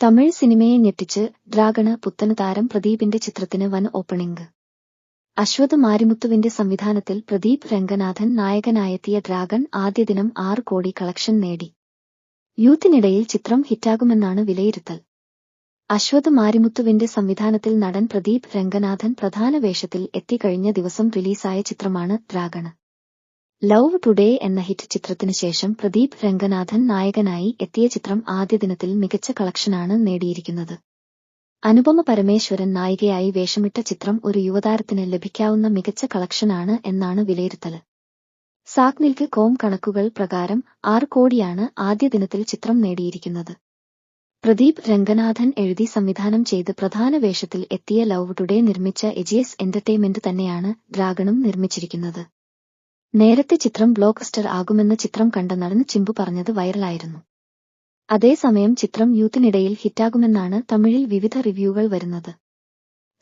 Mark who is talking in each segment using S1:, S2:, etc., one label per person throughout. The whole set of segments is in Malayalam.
S1: തമിഴ് സിനിമയെ ഞെട്ടിച്ച് ഡ്രാഗണ് പുത്തന് താരം പ്രദീപിന്റെ ചിത്രത്തിന് വൻ ഓപ്പണിംഗ്. അശ്വത് മാരിമുത്തുവിന്റെ സംവിധാനത്തിൽ പ്രദീപ് രംഗനാഥൻ നായകനായെത്തിയ ഡ്രാഗൺ ആദ്യ ദിനം ആറ് കോടി കളക്ഷൻ നേടി. യൂത്തിനിടയിൽ ചിത്രം ഹിറ്റാകുമെന്നാണ് വിലയിരുത്തൽ. അശ്വത് മാരിമുത്തുവിന്റെ സംവിധാനത്തിൽ നടൻ പ്രദീപ് രംഗനാഥൻ പ്രധാന വേഷത്തിൽ എത്തിക്കഴിഞ്ഞ ദിവസം റിലീസായ ചിത്രമാണ് ഡ്രാഗണ്. ലവ് ടുഡേ എന്ന ഹിറ്റ് ചിത്രത്തിനു ശേഷം പ്രദീപ് രംഗനാഥൻ നായകനായി എത്തിയ ചിത്രം ആദ്യ ദിനത്തിൽ മികച്ച കളക്ഷനാണ് നേടിയിരിക്കുന്നത്. അനുപമ പരമേശ്വരൻ നായികയായി വേഷമിട്ട ചിത്രം ഒരു യുവതാരത്തിന് ലഭിക്കാവുന്ന മികച്ച കളക്ഷനാണ് എന്നാണ് വിലയിരുത്തൽ സാക്നിൽക്ക് കോം കണക്കുകൾ പ്രകാരം ആറ് കോടിയാണ് ആദ്യ ദിനത്തിൽ ചിത്രം നേടിയിരിക്കുന്നത്. പ്രദീപ് രംഗനാഥൻ എഴുതി സംവിധാനം ചെയ്ത് പ്രധാന വേഷത്തിൽ എത്തിയ ലവ് ടുഡേ നിർമ്മിച്ച എജിഎസ് എന്റർടൈൻമെന്റ് തന്നെയാണ് ഡ്രാഗണും നിർമ്മിച്ചിരിക്കുന്നത്. നേരത്തെ ചിത്രം ബ്ലോക്ക്സ്റ്റർ ആകുമെന്ന് ചിത്രം കണ്ട നടൻ ചിമ്പു പറഞ്ഞത് വൈറലായിരുന്നു. അതേസമയം ചിത്രം യൂത്തിനിടയിൽ ഹിറ്റാകുമെന്നാണ് തമിഴിൽ വിവിധ റിവ്യൂകൾ വരുന്നത്.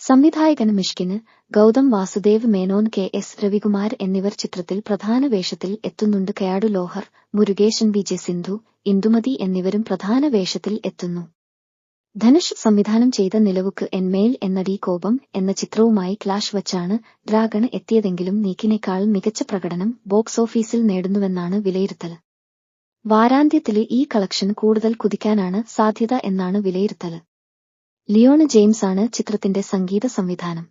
S1: സംവിധായകൻ മിഷ്കിന് ഗൗതം വാസുദേവ് മേനോൻ കെ എസ് രവികുമാർ എന്നിവർ ചിത്രത്തിൽ പ്രധാന വേഷത്തിൽ എത്തുന്നുണ്ട്. കയാടു ലോഹർ മുരുകേശൻ വി ജെ സിന്ധു ഇന്ദുമതി എന്നിവരും പ്രധാന വേഷത്തിൽ എത്തുന്നു. ധനുഷ് സംവിധാനം ചെയ്ത നിലവുക്ക് എന്ന ഡി കോപം എന്ന ചിത്രവുമായി ക്ലാഷ് വച്ചാണ് ഡ്രാഗൺ എത്തിയതെങ്കിലും നീക്കിനേക്കാൾ മികച്ച പ്രകടനം ബോക്സ് ഓഫീസിൽ നേടുന്നുവെന്നാണ് വിലയിരുത്തൽ. വാരാന്ത്യത്തിലെ ഈ കളക്ഷൻ കൂടുതൽ കുതിക്കാനാണ് സാധ്യത എന്നാണ് വിലയിരുത്തൽ. ലിയോണ് ജെയിംസ് ആണ് ചിത്രത്തിന്റെ സംഗീത സംവിധാനം.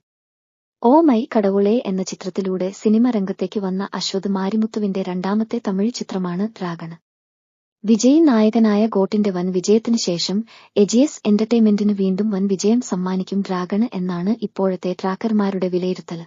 S1: ഓ മൈ കടവുളെ എന്ന ചിത്രത്തിലൂടെ സിനിമ രംഗത്തേക്ക് വന്ന അശ്വത് മാരിമുത്തുവിന്റെ രണ്ടാമത്തെ തമിഴ് ചിത്രമാണ് ഡ്രാഗണ് വിജയ് നായകനായ ഗോട്ടിന്റെ വൻ വിജയത്തിനു ശേഷം എജിയസ് എന്റർടൈൻമെന്റിന് വീണ്ടും വൻ വിജയം സമ്മാനിക്കും ഡ്രാഗണ് എന്നാണ് ഇപ്പോഴത്തെ ട്രാക്കർമാരുടെ വിലയിരുത്തൽ